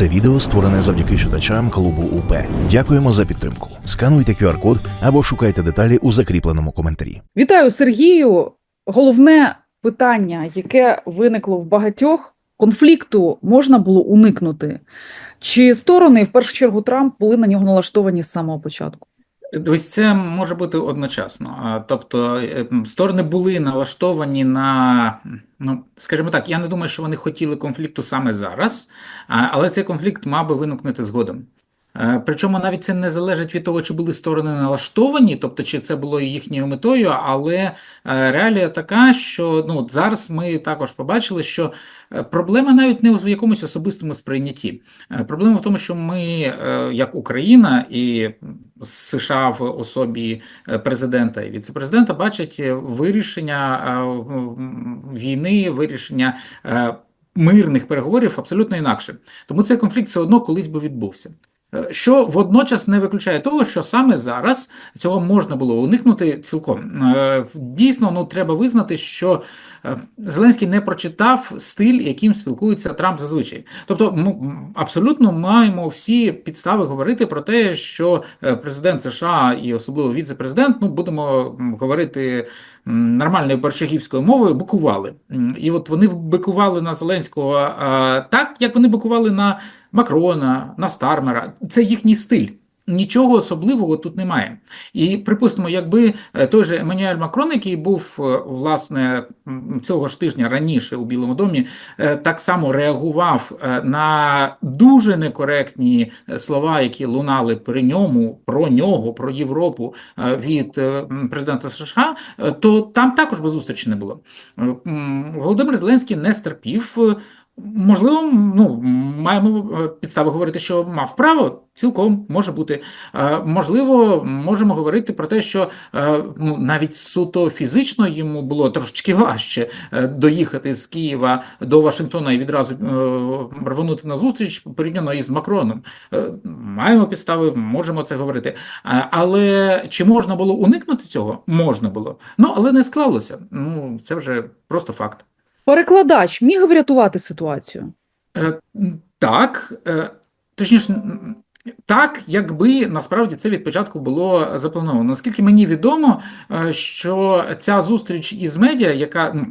Це відео створене завдяки читачам клубу УП. Дякуємо за підтримку. Скануйте QR-код або шукайте деталі у закріпленому коментарі. Вітаю Сергію. Головне питання, яке виникло в багатьох, конфлікту можна було уникнути? Чи сторони, в першу чергу, Трамп були на нього налаштовані з самого початку? Ось це може бути одночасно. Тобто е, сторони були налаштовані на, ну, скажімо так, я не думаю, що вони хотіли конфлікту саме зараз, але цей конфлікт мав би виникнути згодом. Е, Причому навіть це не залежить від того, чи були сторони налаштовані, тобто чи це було їхньою метою, але е, реалія така, що ну, зараз ми також побачили, що проблема навіть не у якомусь особистому сприйнятті. Проблема в тому, що ми, як Україна і США в особі е, президента і віцепрезидента, бачать е, вирішення е, війни, вирішення мирних переговорів абсолютно інакше. Тому цей конфлікт все одно колись би відбувся. Е, Що водночас не виключає того, що саме зараз цього можна було уникнути цілком. Е, Дійсно, ну треба визнати, що е, Зеленський не прочитав стиль, яким спілкується Трамп зазвичай. Тобто, ми абсолютно маємо всі підстави говорити про те, що президент США і особливо віце-президент, ну будемо говорити нормальною борщагівською мовою, бикували. І от вони бикували на Зеленського так, як вони бикували на Макрона, на Стармера. Це їхній стиль. Нічого особливого тут немає. І припустимо, якби е, той же Еммануель Макрон, який був е, власне цього ж тижня раніше у Білому домі, е, так само реагував на дуже некоректні слова, які лунали при ньому, про нього, про Європу від президента США, то там також би зустрічі не було. Володимир Зеленський не стерпів. Можливо, ну маємо е, підстави говорити, що мав право, цілком може бути. Е, Можливо, можемо говорити про те, що е, ну, навіть суто фізично йому було трошечки важче доїхати з Києва до Вашингтона і відразу рвонути на зустріч порівняно із Макроном. Маємо підстави, можемо це говорити. Але чи можна було уникнути цього? Можна було. Ну але не склалося. Ну це вже просто факт. Перекладач міг врятувати ситуацію? Е, Так, е, точніше, так, якби насправді це від початку було заплановано. Наскільки мені відомо, е, що ця зустріч із медіа, яка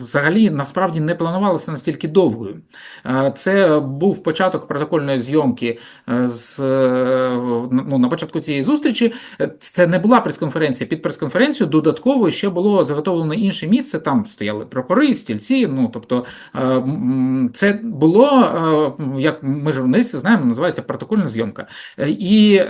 взагалі насправді не планувалася настільки довгою, Е, це був початок протокольної зйомки е, з е, ну, на початку цієї зустрічі. Це не була прес-конференція. Під прес-конференцію додатково ще було заготовлено інше місце. Там стояли прапори, стільці. Ну тобто це було, як ми журналісти знаємо, називається протокольна зйомка. І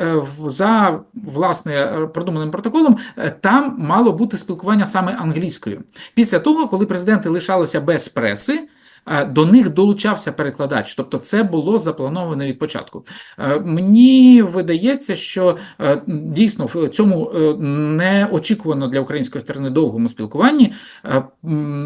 за власне продуманим протоколом там мало бути спілкування саме англійською. Після того, коли президенти лишалися без преси. е, До них долучався перекладач, тобто це було заплановано від початку. Е, Мені видається, що е, дійсно в цьому неочікувано для української сторони довгому спілкуванні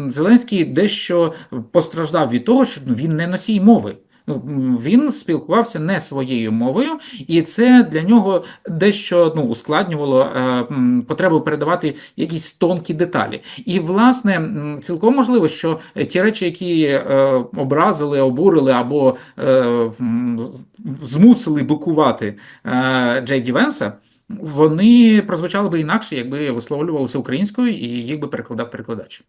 Зеленський дещо постраждав від того, що ну, він не носій мови. Ну, він спілкувався не своєю мовою, і це для нього дещо ну, ускладнювало е, потребу передавати якісь тонкі деталі. І, власне, цілком можливо, що ті речі, які е, образили, обурили або е, змусили бикувати Джей Ді Венса, вони прозвучали би інакше, якби висловлювалися українською і їх би перекладав перекладач.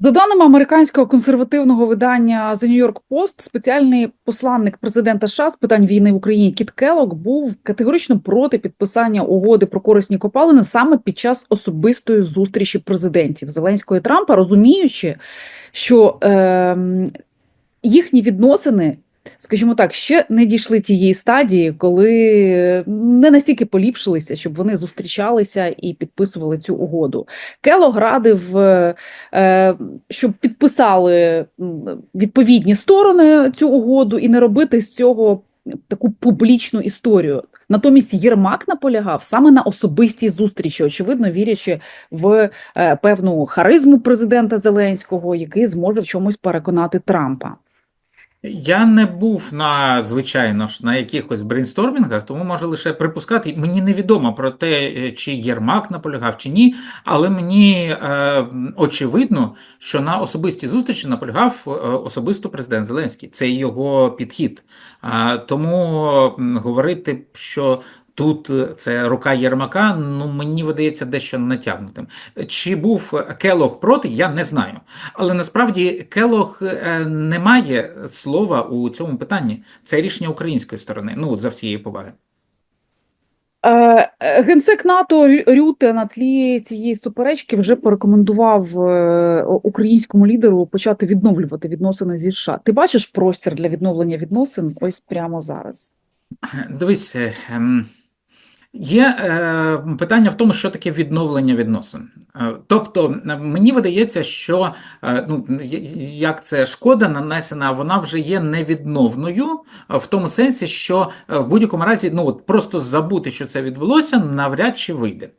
За даними американського консервативного видання The New York Post, спеціальний посланник президента США з питань війни в Україні Кіт Келок був категорично проти підписання угоди про корисні копалини саме під час особистої зустрічі президентів Зеленського і Трампа, розуміючи, що е, їхні відносини. Скажімо так, ще не дійшли тієї стадії, коли не настільки поліпшилися, щоб вони зустрічалися і підписували цю угоду. Келог радив, е, е, щоб підписали відповідні сторони цю угоду і не робити з цього таку публічну історію. Натомість Єрмак наполягав саме на особистій зустрічі, очевидно, вірячи в е, певну харизму президента Зеленського, який зможе в чомусь переконати Трампа. Я не був на, звичайно ж, на якихось брейнстормінгах, тому можу лише припускати. Мені невідомо про те, е, чи Єрмак наполягав чи ні, але мені е, очевидно, що на особистій зустрічі наполягав е, особисто президент Зеленський. Це його підхід. Е, тому говорити, що тут е, це рука Єрмака, ну мені видається дещо натягнутим. Чи був Келох проти, я не знаю. Але насправді Келох е, не має слова у цьому питанні. Це рішення української сторони. Ну, от за всієї поваги. Е, Генсек НАТО Рюте на тлі цієї суперечки вже порекомендував українському лідеру почати відновлювати відносини зі США. Ти бачиш простір для відновлення відносин ось прямо зараз? Дивись, ем, є е, питання в тому, що таке відновлення відносин. Е, Тобто, е, мені видається, що е, ну, як це шкода нанесена, вона вже є невідновною е, в тому сенсі, що е, в будь-якому разі ну, от просто забути, що це відбулося, навряд чи вийде. Е,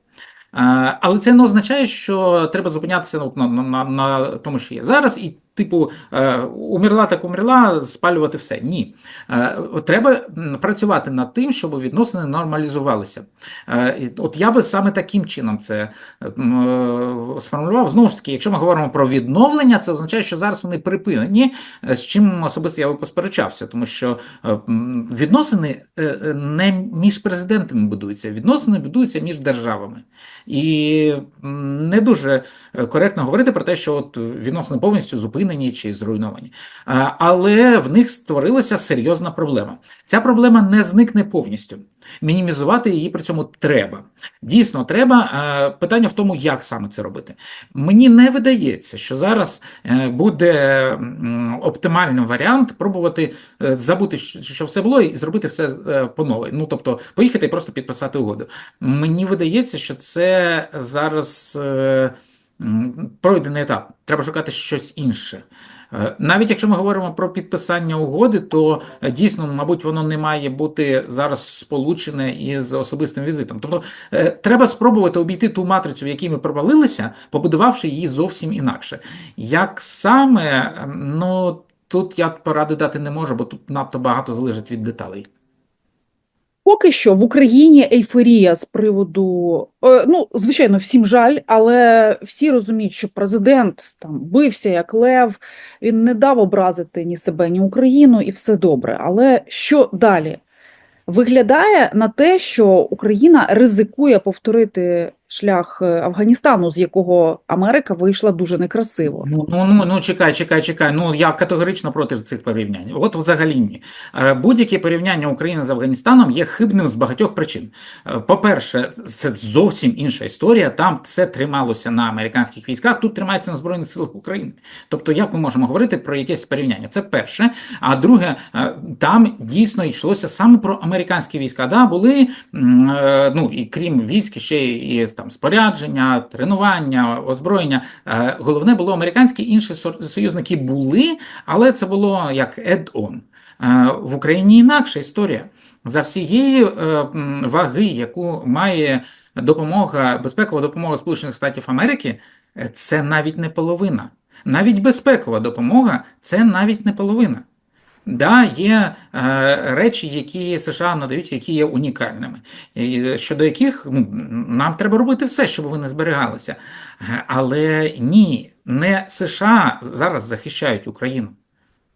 Але це не означає, що треба зупинятися ну, на, на, на, тому, що є зараз, і, типу, е, умерла так умерла, спалювати все. Ні. Е, Треба працювати над тим, щоб відносини нормалізувалися. Е, От я би саме таким чином це сформулював. Знову ж таки, якщо ми говоримо про відновлення, це означає, що зараз вони припинені, з чим особисто я би посперечався, тому що відносини не між президентами будуються, відносини будуються між державами. І не дуже коректно говорити про те, що от відносини повністю зупинені чи зруйновані. Але в них створилася серйозна проблема. Ця проблема не зникне повністю. Мінімізувати її при цьому треба. Дійсно, треба. Е, Питання в тому, як саме це робити. Мені не видається, що зараз е, буде м, оптимальним варіант пробувати е, забути, що все було, і зробити все по новій. Ну тобто поїхати і просто підписати угоду. Мені видається, що це зараз пройдений етап. Треба шукати щось інше. Е, Навіть якщо ми говоримо про підписання угоди, то е, дійсно, мабуть, воно не має бути зараз сполучене із особистим візитом. Тобто е, треба спробувати обійти ту матрицю, в якій ми провалилися, побудувавши її зовсім інакше. Як саме, ну тут я поради дати не можу, бо тут надто багато залежить від деталей. Поки що в Україні ейфорія з приводу, е, ну, звичайно, всім жаль, але всі розуміють, що президент там бився як лев, він не дав образити ні себе, ні Україну, і все добре. Але що далі? Виглядає на те, що Україна ризикує повторити шлях е, Афганістану, з якого Америка вийшла дуже некрасиво. Ну, ну, ну, ну, чекай, чекай, чекай. Ну, я категорично проти цих порівнянь. От взагалі ні. Е, Будь-яке порівняння України з Афганістаном є хибним з багатьох причин. Е, По-перше, це зовсім інша історія. Там все трималося на американських військах, тут тримається на Збройних силах України. Тобто, як ми можемо говорити про якесь порівняння? Це перше. А друге, там дійсно йшлося саме про американські війська. Да, були, ну, і крім військ, ще і там спорядження, тренування, озброєння. Е, Головне було американські, інші союзники були, але це було як add-on. Е, В Україні інакша історія. За всієї е, ваги, яку має допомога, безпекова допомога Сполучених Штатів Америки, е, це навіть не половина. Навіть безпекова допомога це навіть не половина. Да, є е, речі, які США надають, які є унікальними, і щодо яких ну, нам треба робити все, щоб вони зберігалися. Е, Але ні, не США зараз захищають Україну,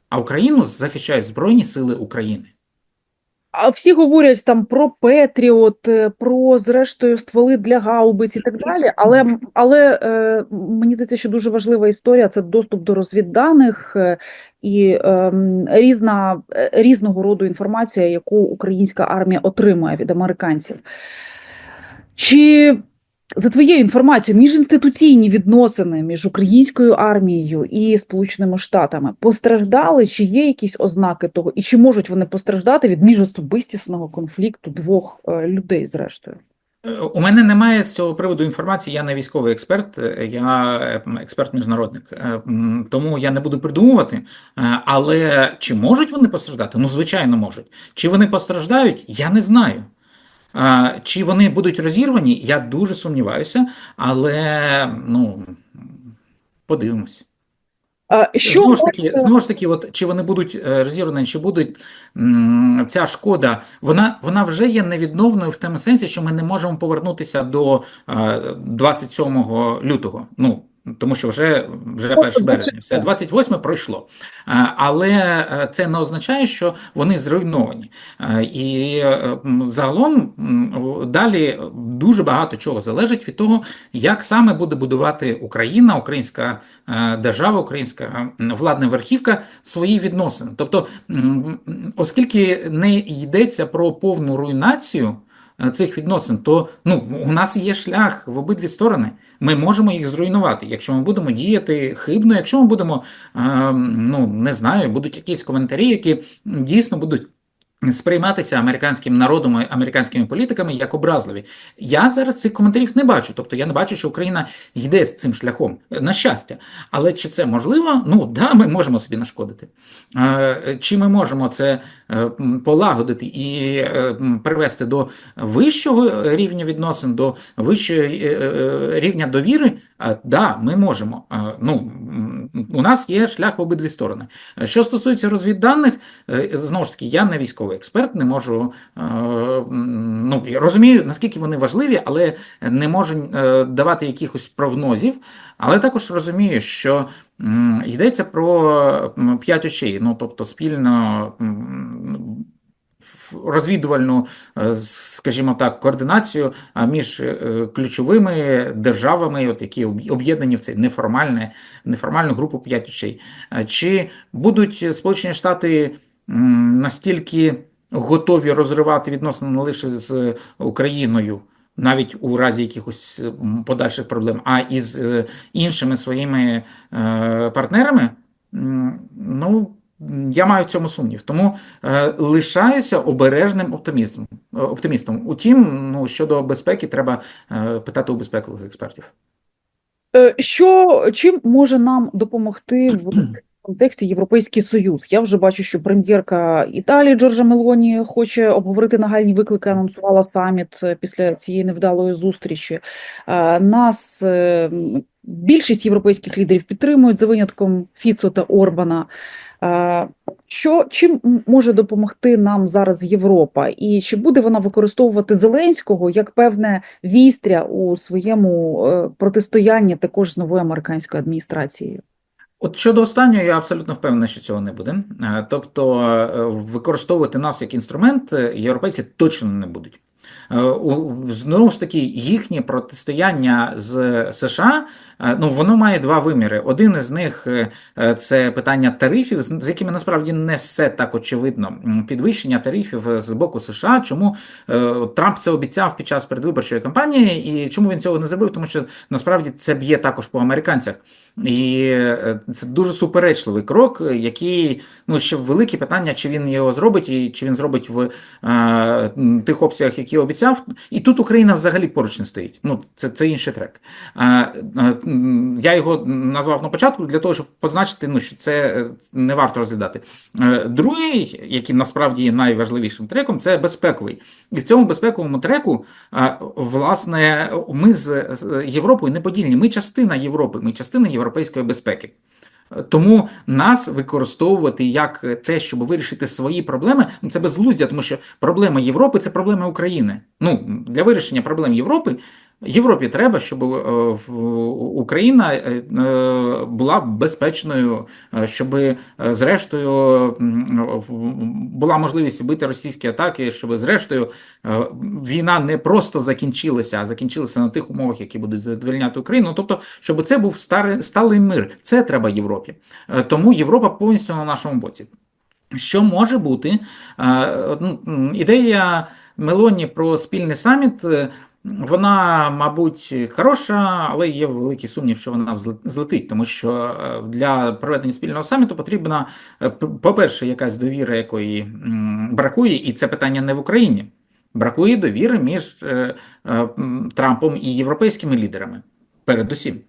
а Україну захищають Збройні Сили України. А всі говорять там про Петріот, е, про зрештою стволи для гаубиць і так далі. Але, але е, мені здається, що дуже важлива історія це доступ до розвідданих е, і ем, різна, е, різного роду інформація, яку українська армія отримує від американців. Чи за твоєю інформацією, міжінституційні відносини між українською армією і Сполученими Штатами постраждали? Чи є якісь ознаки того, і чи можуть вони постраждати від міжособистісного конфлікту двох е, людей, зрештою? Е, У мене немає з цього приводу інформації. Я не військовий експерт, е, я е, експерт-міжнародник, тому я не буду придумувати. Але чи можуть вони постраждати? Ну, звичайно, можуть. Чи вони постраждають? Я не знаю. Чи вони будуть розірвані? Я дуже сумніваюся, але ну, подивимось. Е, Що Знову ж таки, знову ж таки, от чи вони будуть е, розірвані, чи м, ця шкода, вона, вона вже є невідновною в тому сенсі, що ми не можемо повернутися до е, 27 лютого. Ну, тому що вже, вже 1 березня, все, 28 пройшло. Але е, це не означає, що вони зруйновані. Е, І е, загалом далі дуже багато чого залежить від того, як саме буде будувати Україна, українська держава, українська владна верхівка свої відносини. Тобто, оскільки не йдеться про повну руйнацію. Е, Цих відносин, то ну у нас є шлях в обидві сторони. Ми можемо їх зруйнувати, якщо ми будемо діяти хибно, якщо ми будемо е, ну не знаю, будуть якісь коментарі, які дійсно будуть сприйматися американським народом, і американськими політиками як образливі. Я зараз цих коментарів не бачу. Тобто я не бачу, що Україна йде з цим шляхом, е, на щастя. Але чи це можливо? Ну да, ми можемо собі нашкодити. Е, Чи ми можемо це е, полагодити і привести до вищого рівня відносин, до вищого рівня довіри? Да, ми можемо. Ну, у нас є шлях в обидві сторони. Що стосується розвідданих, е, знову ж таки, я не військовий експерт, не можу е, ну, розумію, наскільки вони важливі, але не можу е, давати якихось прогнозів. Але також розумію, що йдеться про п'ять очей, ну тобто спільно. Розвідувальну, е, скажімо так, координацію між е, ключовими державами, от які об'єднані в цей неформальне, неформальну групу п'ять очей. Е, Чи будуть Сполучені Штати настільки готові розривати відносини не лише з Україною, навіть у разі якихось подальших проблем, а і з е, іншими своїми партнерами? Ну, я маю в цьому сумнів. Тому е, лишаюся обережним оптимістом. оптимістом. Утім, ну, щодо безпеки, треба е, питати у безпекових експертів. Е, Що чим може нам допомогти в контексті Європейський Союз? Я вже бачу, що прем'єрка Італії Джорджа Мелоні хоче обговорити нагальні виклики, анонсувала саміт е, після цієї невдалої зустрічі. Е, Нас е, більшість європейських лідерів підтримують за винятком Фіцо та Орбана. Е, Що чим може допомогти нам зараз Європа, і чи буде вона використовувати Зеленського як певне вістря у своєму е, протистоянні також з новою американською адміністрацією? От щодо останнього, я абсолютно впевнений, що цього не буде. Е, Тобто використовувати нас як інструмент європейці точно не будуть. Е, Знову ж таки, їхнє протистояння з США, е, ну воно має два виміри. Один із них е, це питання тарифів, з якими насправді не все так очевидно. Підвищення тарифів з боку США. Чому Трамп це обіцяв під час передвиборчої кампанії, і чому він цього не зробив? Тому що насправді це б'є також по американцях. І е, це дуже суперечливий крок, який ну ще велике питання, чи він його зробить, і чи він зробить в е, тих обсягах, які обіцяв. І тут Україна взагалі поруч не стоїть. Ну це, це інший трек. Е, е, я його назвав на початку для того, щоб позначити, ну що це е, не варто розглядати. Е, другий, який насправді є найважливішим треком, це безпековий. І в цьому безпековому треку, е, власне, ми з Європою не подільні. Ми частина Європи, ми частина європейської безпеки. Тому нас використовувати як те, щоб вирішити свої проблеми, ну це безглуздя, тому що проблема Європи це проблема України. Ну для вирішення проблем Європи Європі треба, щоб е, Україна е, е, була безпечною, щоб зрештою була можливість бити російські атаки, щоб зрештою війна не просто закінчилася, а закінчилася на тих умовах, які будуть задовольняти Україну. Ну, Тобто, щоб це був старий сталий мир. Це треба Європі. Тому Європа повністю на нашому боці. Що може бути? Ну, Ідея Мелоні про спільний саміт. Вона, мабуть, хороша, але є великий сумнів, що вона злетить, тому що е, для проведення спільного саміту потрібна, е, по-перше, якась довіра, якої бракує, і це питання не в Україні. Бракує довіри між е, Трампом і європейськими лідерами. Передусім.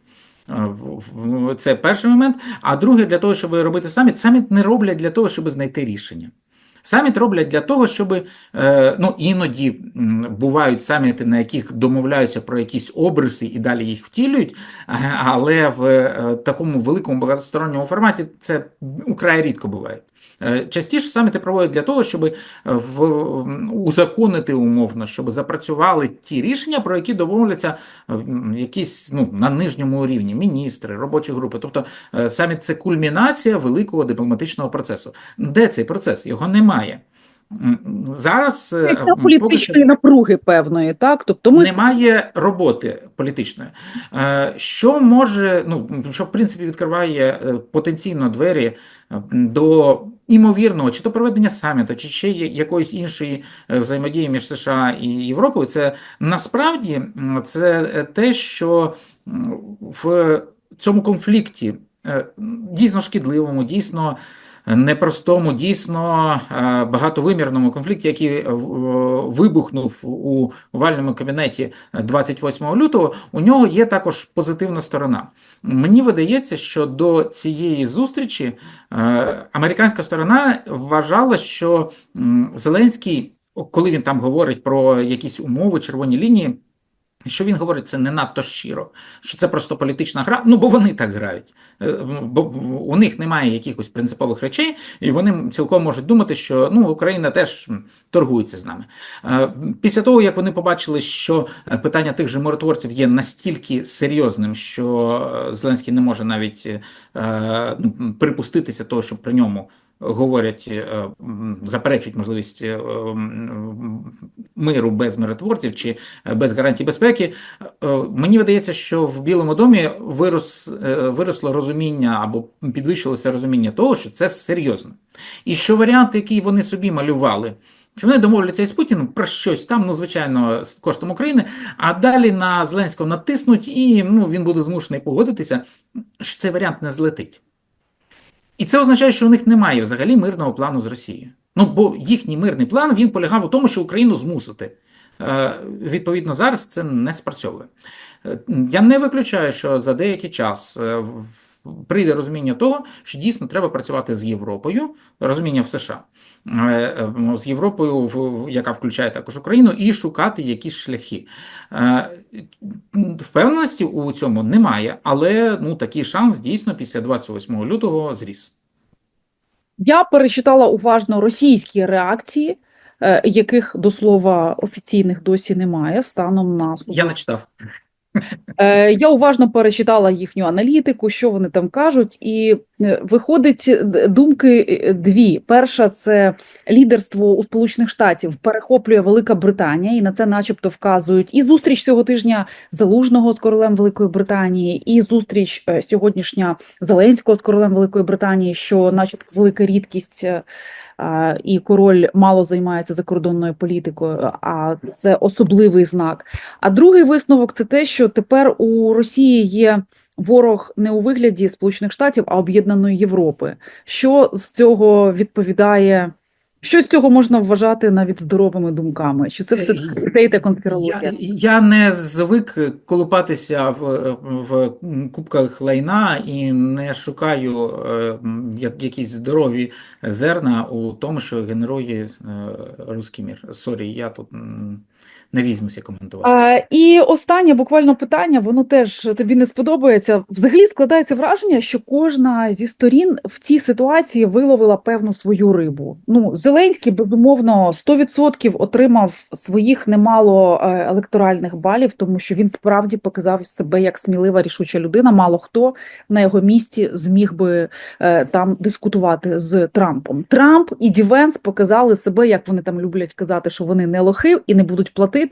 Це перший момент. А друге, для того, щоб робити саміт, саміт не роблять для того, щоб знайти рішення. Саміт роблять для того, щоб е, ну, іноді бувають саміти, на яких домовляються про якісь обриси і далі їх втілюють, але в е, такому великому багатосторонньому форматі це украй рідко буває. Е, Частіше саміти проводять для того, щоб е, в, узаконити умовно, щоб запрацювали ті рішення, про які домовляться е, якісь ну, на нижньому рівні міністри, робочі групи. Тобто саміт це кульмінація великого дипломатичного процесу. Де цей процес? Його немає. Зараз е, Як поки що- політичної напруги певної, так? Тобто ми немає роботи політичної. Е, Що може, ну що в принципі відкриває е, потенційно двері до імовірного, чи то проведення саміту, чи ще якоїсь іншої взаємодії між США і Європою, це насправді це те, що в цьому конфлікті дійсно шкідливому, дійсно непростому, дійсно е, багатовимірному конфлікті, який е, вибухнув у овальному кабінеті 28 лютого, у нього є також позитивна сторона. Мені видається, що до цієї зустрічі е, американська сторона вважала, що Зеленський, коли він там говорить про якісь умови, червоні лінії. Що він говорить, це не надто щиро, що це просто політична гра. Ну бо вони так грають, Е, бо у них немає якихось принципових речей, і вони цілком можуть думати, що ну Україна теж торгується з нами. Е, Після того, як вони побачили, що е, питання тих же миротворців є настільки серйозним, що Зеленський не може навіть ну, припуститися того, що при ньому. Говорять, е, заперечують можливість е, миру без миротворців чи е, без гарантій безпеки. Мені видається, що в Білому домі вирос, виросло розуміння або підвищилося розуміння того, що це серйозно. І що варіант, який вони собі малювали, що вони домовляться із Путіним про щось там, ну звичайно, з коштом України, а далі на Зеленського натиснуть, і ну, він буде змушений погодитися, що цей варіант не злетить. І це означає, що у них немає взагалі мирного плану з Росією. Ну, бо їхній мирний план він полягав у тому, що Україну змусити. Е, Відповідно, зараз це не спрацьовує. Е, Я не виключаю, що за деякий час е, в- прийде розуміння того, що дійсно треба працювати з Європою, розуміння в США, е, е, з Європою, яка включає також Україну, і шукати якісь шляхи. Е, Впевненості у цьому немає, але ну, такий шанс дійсно після 28 лютого зріс. Я перечитала уважно російські реакції, яких до слова офіційних досі немає станом на Я не читав. Е, Я уважно перечитала їхню аналітику, що вони там кажуть, і е, виходить думки е, дві. Перша це лідерство у Сполучених Штатів перехоплює Велика Британія, і на це, начебто, вказують і зустріч цього тижня Залужного з королем Великої Британії, і зустріч сьогоднішня Зеленського з королем Великої Британії, що, начебто, велика рідкість. І король мало займається закордонною політикою, а це особливий знак. А другий висновок це те, що тепер у Росії є ворог не у вигляді Сполучених Штатів, а об'єднаної Європи. Що з цього відповідає? Що з цього можна вважати навіть здоровими думками? Чи це все Е, конспірологія? Я, я не звик колупатися в, в кубках лайна і не шукаю е, як, якісь здорові зерна у тому, що генерує е, руський мір. Сорі, я тут не візьмуся коментувати. А, і останнє буквально питання, воно теж тобі не сподобається. Взагалі складається враження, що кожна зі сторін в цій ситуації виловила певну свою рибу. Ну, Зеленський, безумовно, 100% отримав своїх немало е, електоральних балів, тому що він справді показав себе як смілива, рішуча людина. Мало хто на його місці зміг би е, там дискутувати з Трампом. Трамп і Дівенс показали себе, як вони там люблять казати, що вони не лохи і не будуть платити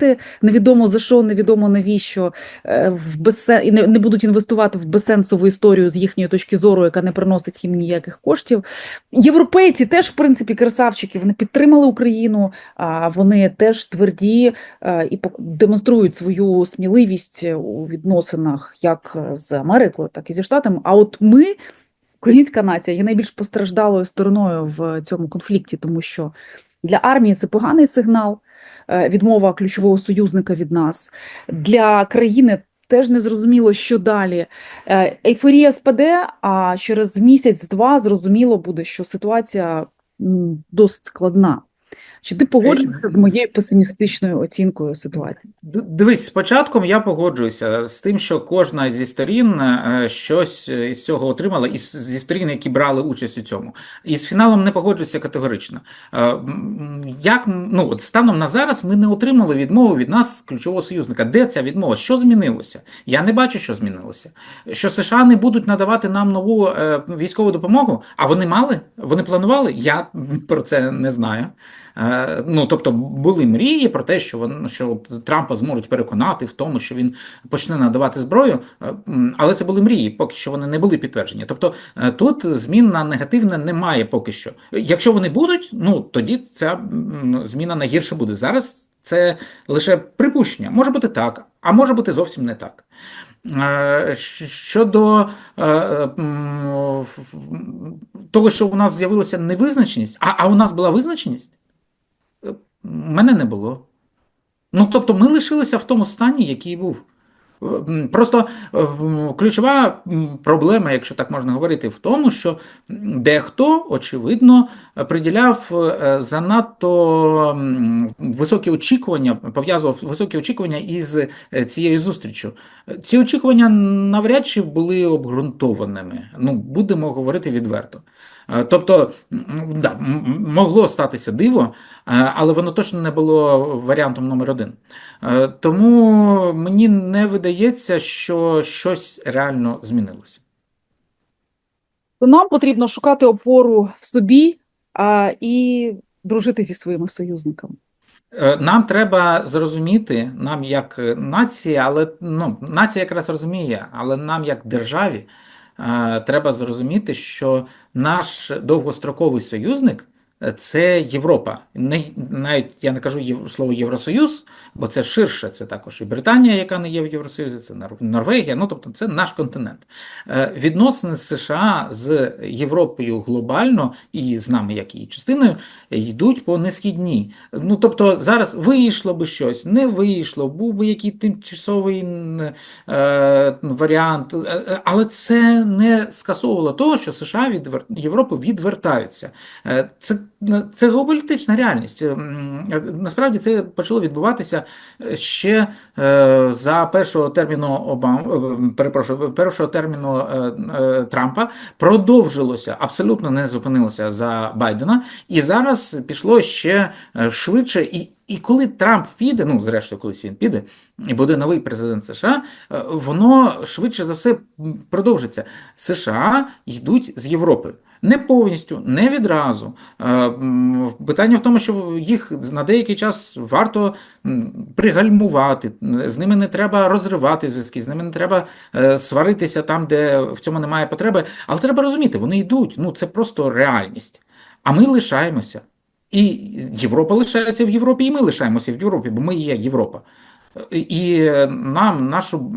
невідомо за що, невідомо навіщо е, в безсен... і не, не будуть інвестувати в безсенсову історію з їхньої точки зору, яка не приносить їм ніяких коштів. Європейці теж, в принципі, красавчики. Вони підтримали Україну, а вони теж тверді е, і демонструють свою сміливість у відносинах як з Америкою, так і зі Штатами. А от ми. Українська нація є найбільш постраждалою стороною в цьому конфлікті, тому що для армії це поганий сигнал, відмова ключового союзника від нас. Для країни теж не зрозуміло, що далі. Е, Ейфорія спаде, а через місяць-два зрозуміло буде, що ситуація досить складна. Чи ти погоджуєшся з моєю песимістичною оцінкою ситуації? Дивись, спочатку я погоджуюся з тим, що кожна зі сторін е, щось із цього отримала, із зі сторін, які брали участь у цьому. І з фіналом не погоджуюся категорично. Е, Як ну от станом на зараз ми не отримали відмову від нас, ключового союзника. Де ця відмова? Що змінилося? Я не бачу, що змінилося. Що США не будуть надавати нам нову е, військову допомогу? А вони мали? Вони планували? Я про це не знаю. Е, Ну, тобто були мрії про те, що вон, що Трампа зможуть переконати в тому, що він почне надавати зброю, е, але це були мрії, поки що вони не були підтверджені. Тобто е, тут змін на негативне немає поки що. Якщо вони будуть, ну тоді ця зміна на гірше буде. Зараз це лише припущення. Може бути так, а може бути зовсім не так. Щодо того, що у нас з'явилася невизначеність, а, у нас була визначеність, мене не було. Ну, тобто, ми лишилися в тому стані, який був. Просто ключова проблема, якщо так можна говорити, в тому, що дехто, очевидно, приділяв е, занадто високі очікування, пов'язував високі очікування із е, цією зустрічю. Ці очікування навряд чи були обґрунтованими. Ну, будемо говорити відверто. Е, Тобто, да, могло статися диво, е, але воно точно не було варіантом номер один. Е, Тому мені не видається, що щось реально змінилося. Нам потрібно шукати опору в собі а, і дружити зі своїми союзниками. Нам треба зрозуміти, нам як нації, але ну, нація якраз розуміє, але нам як державі треба зрозуміти, що наш довгостроковий союзник це Європа. Не, навіть я не кажу слово Євросоюз, бо це ширше, це також і Британія, яка не є в Євросоюзі, це Нор- Норвегія, ну тобто це наш континент. Е, Відносини США з Європою глобально і з нами, як її частиною, йдуть по низькі дні. Ну тобто зараз вийшло би щось, не вийшло, був би який тимчасовий е, варіант, е, е, але це не скасовувало того, що США від Європи відвертаються. Це, це геополітична реальність. Е, Насправді це почало відбуватися е, ще е, за першого терміну Обам, перепрошую, першого терміну Трампа продовжилося, абсолютно не зупинилося за Байдена, і зараз пішло ще швидше. І, і коли Трамп піде, ну зрештою, колись він піде, і буде новий президент США, е, воно швидше за все продовжиться. США йдуть з Європи. Не повністю, не відразу. Е, Питання в тому, що їх на деякий час варто пригальмувати, з ними не треба розривати зв'язки, з ними не треба е, сваритися там, де в цьому немає потреби. Але треба розуміти, вони йдуть. Ну це просто реальність. А ми лишаємося. І Європа лишається в Європі, і ми лишаємося в Європі, бо ми є Європа. І нам нашу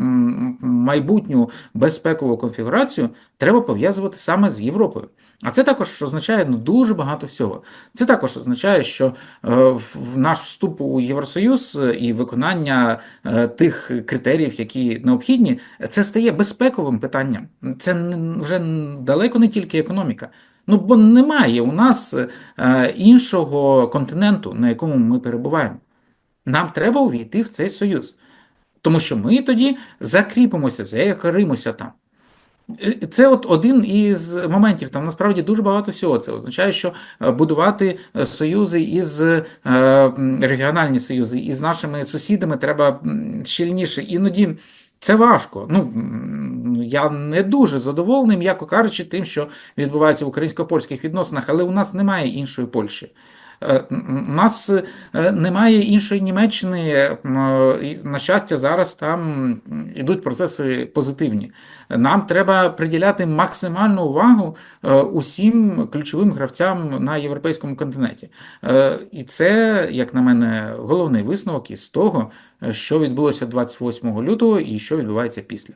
майбутню безпекову конфігурацію треба пов'язувати саме з Європою. А це також означає ну, дуже багато всього. Це також означає, що е, наш вступ у Євросоюз е, і виконання е, тих критеріїв, які необхідні, це стає безпековим питанням. Це вже далеко не тільки економіка. Ну, бо немає у нас е, іншого континенту, на якому ми перебуваємо. Нам треба увійти в цей союз, тому що ми тоді закріпимося, закоримося там. Е, Це от один із моментів. Там насправді дуже багато всього. Це означає, що е, будувати союзи із регіональні союзи із нашими сусідами треба щільніше. Іноді це важко. Ну я не дуже задоволений, м'яко кажучи, тим, що відбувається в українсько-польських відносинах, але у нас немає іншої Польщі. Е, нас е, немає іншої Німеччини. Е, На щастя, зараз там ідуть процеси позитивні. Нам треба приділяти максимальну увагу усім ключовим гравцям на європейському континенті. І це, як на мене, головний висновок із того, що відбулося 28 лютого і що відбувається після.